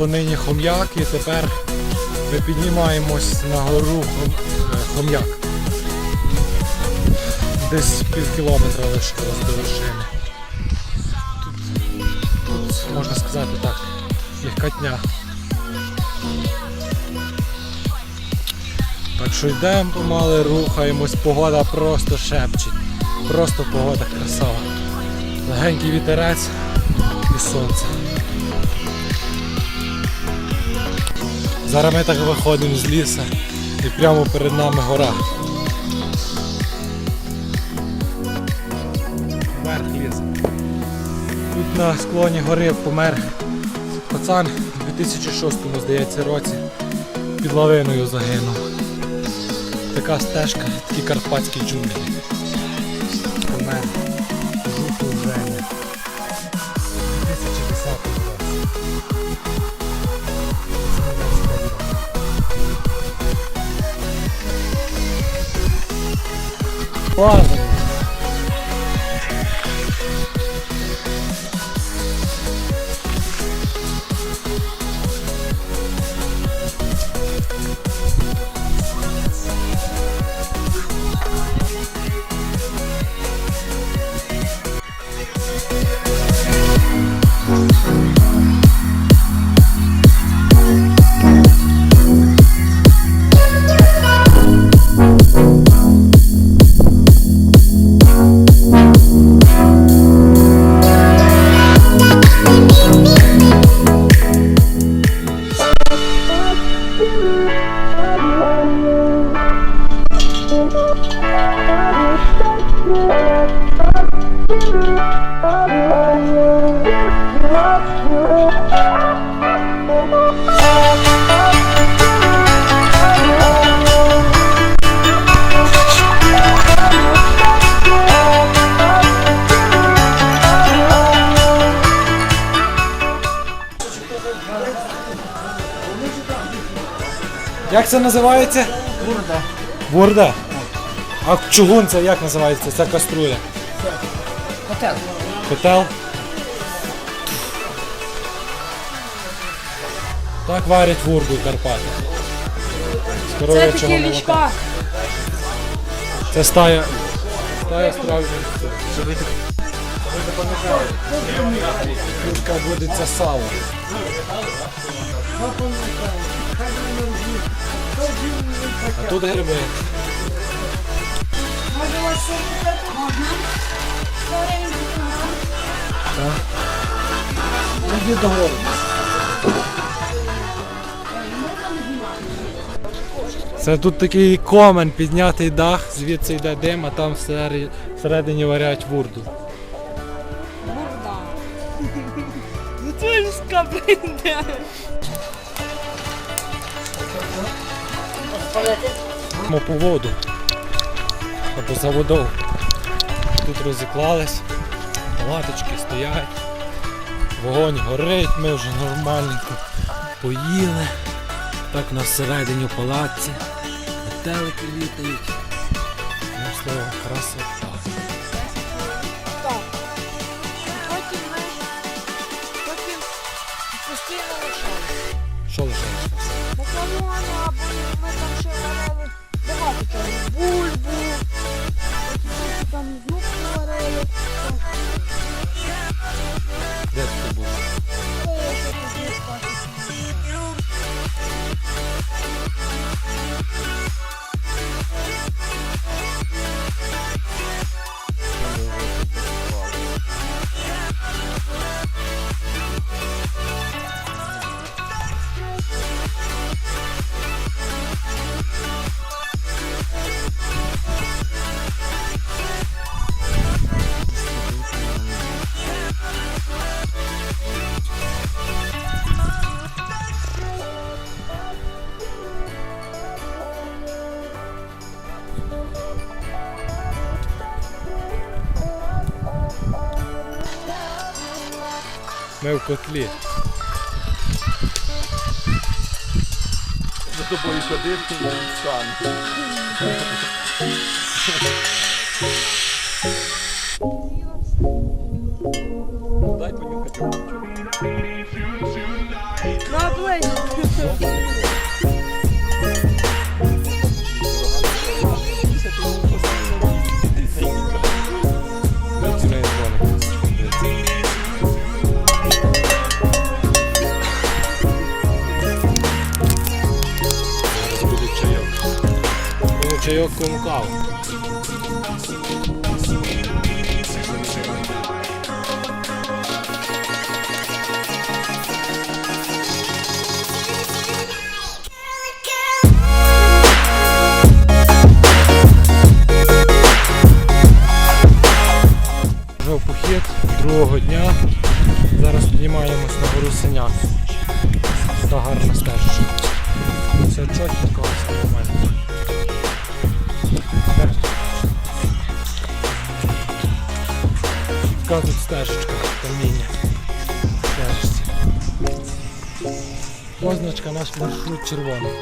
полонині хом'як і тепер ми піднімаємось на гору хом'як. Десь пів кілометра лишилось до вершини. Тут, тут можна сказати так, легкотня. Так що йдемо помали, рухаємось, погода просто шепчить. Просто погода красава. Легенький вітерець і сонце. Зараз ми так виходимо з лісу і прямо перед нами гора. Верх лісу. Тут на склоні гори помер пацан у 2006 здається році. Під лавиною загинув. Така стежка, такі карпатські джунглі. foda. Як це називається? Бурда. Бурда. А чугун це як називається? Це каструля. Котел. Котел. Так варять вурду в Карпатах. З Це коров'ячого такі молока. лічка. Це стая. Стая справжня. Курка буде це сало. А тут гриби. Іди до гори. Це тут такий комен, піднятий дах, звідси йде дим, а там всередині, варять вурду. Бурда. Гуцульська, Йдемо по воду або за водою. Тут розіклались, палаточки стоять, вогонь горить, ми вже нормальненько поїли. Так у нас всередині палаці. метелики літають. Ну, слово, красота. Ми в котлі. За тобою ходив і стан. Дай другого дня. Зараз піднімаємось на гору Синяк. Така гарна стежечка. Все чотенько, все нормально. Так. Така тут стежечка, каміння. Стежечці. Позначка наш маршрут червоний.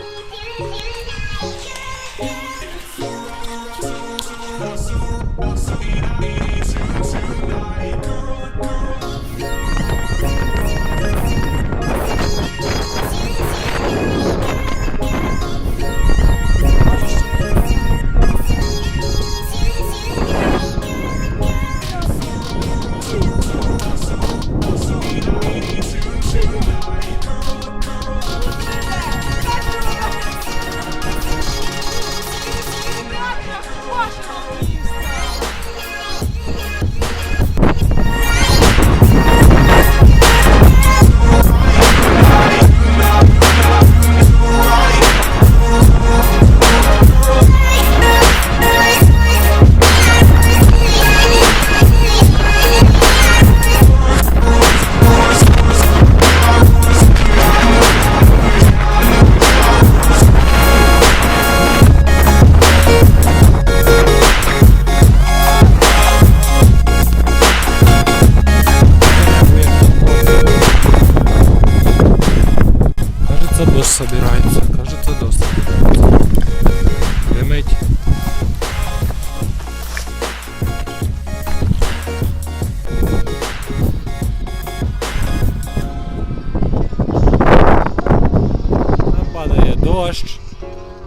Дощ,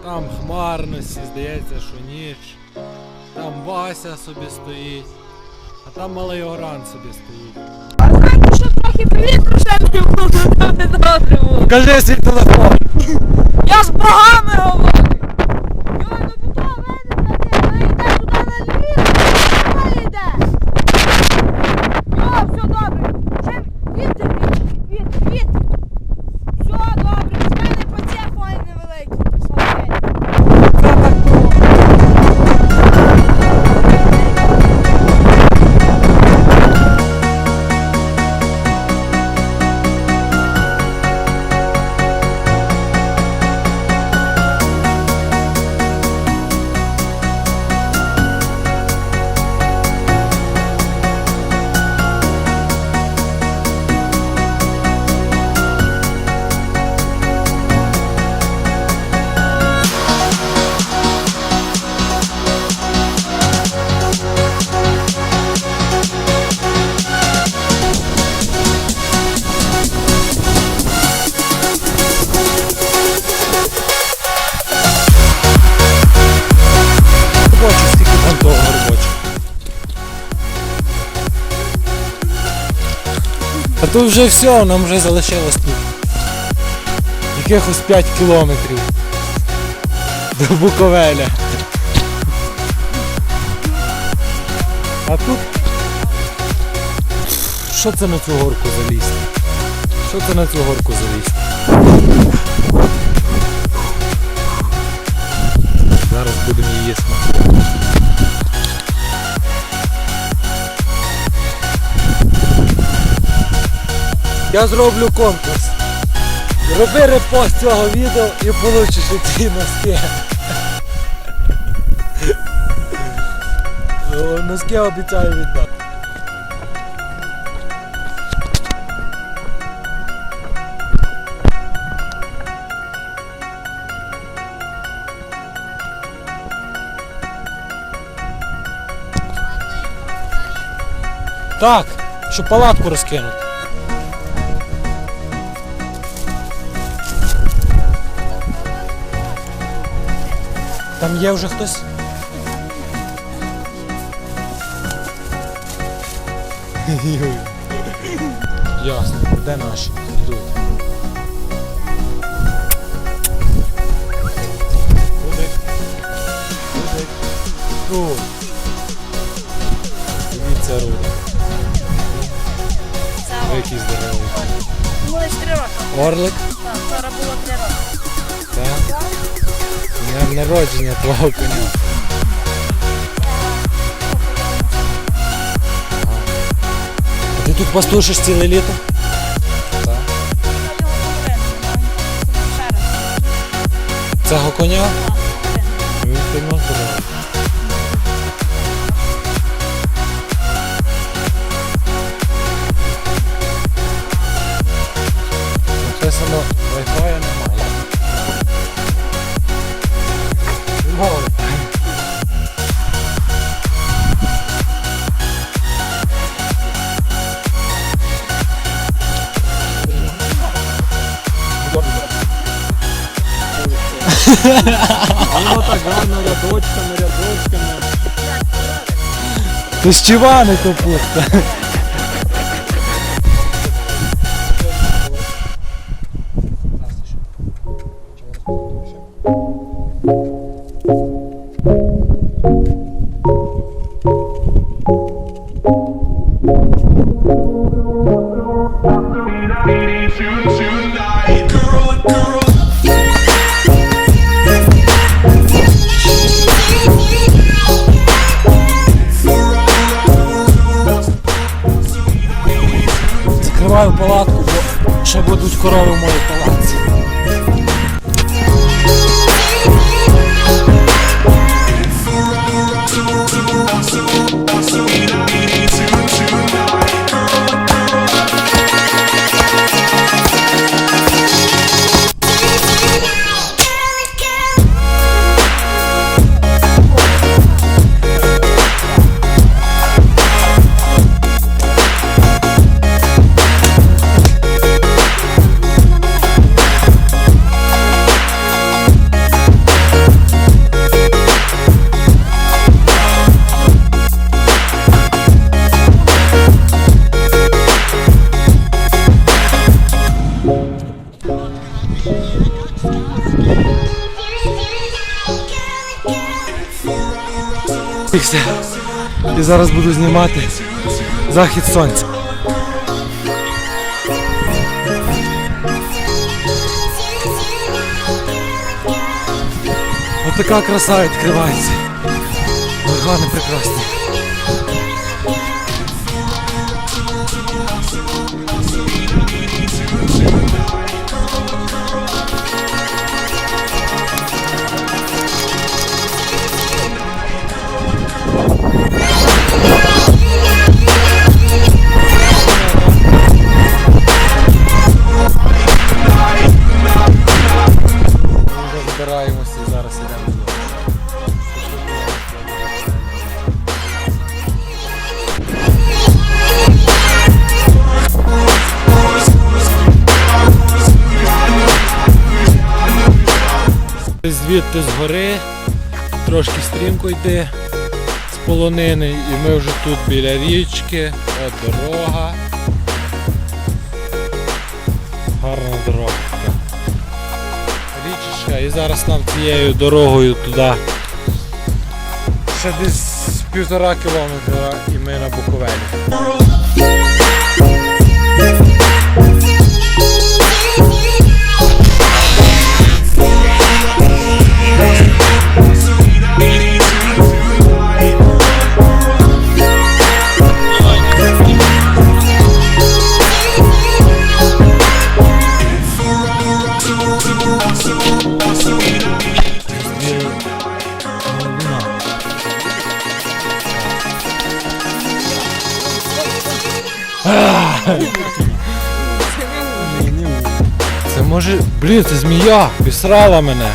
там хмарності, здається, що ніч. Там Вася собі стоїть, а там малий Оран собі стоїть. А знаєте, що трохи привіт ще не було не було. Кажи свій телефон! Я з богами говорю. Тут вже все, нам вже залишилось тут. Якихось 5 кілометрів. До Буковеля. А тут. Що це на цю горку залізти? Що це на цю горку залізти? Зараз будемо її смакувати. Я зроблю конкурс. Роби репост цього відео і получиш ці носки. Носки обіцяю віддати. Так, щоб палатку розкинути. Там є вже хтось? Ясно, де наші? Йдуть. Куди? Дивіться руд. Це Ой, Який здоровий. було три роки. Орлик, Так, вчора було три роки. так? Днем народження твого коня. А ти тут пастушиш ціле літо? Так. Ну. Цього коня? Він сильно здоровий. Написано Wi-Fi Воно так гарно рядочками, рядочками. Ти з чивани капуста. І зараз буду знімати захід сонця. Отака краса відкривається. Органи прекрасні. Звідти згори, трошки стрімко йти з полонини, і ми вже тут біля річки, от дорога. Гарна дорога. Річечка, і зараз нам цією дорогою туди. Ще десь півтора кілометра і ми на Буковелі. Це може. Блін, це змія! Пісрала мене.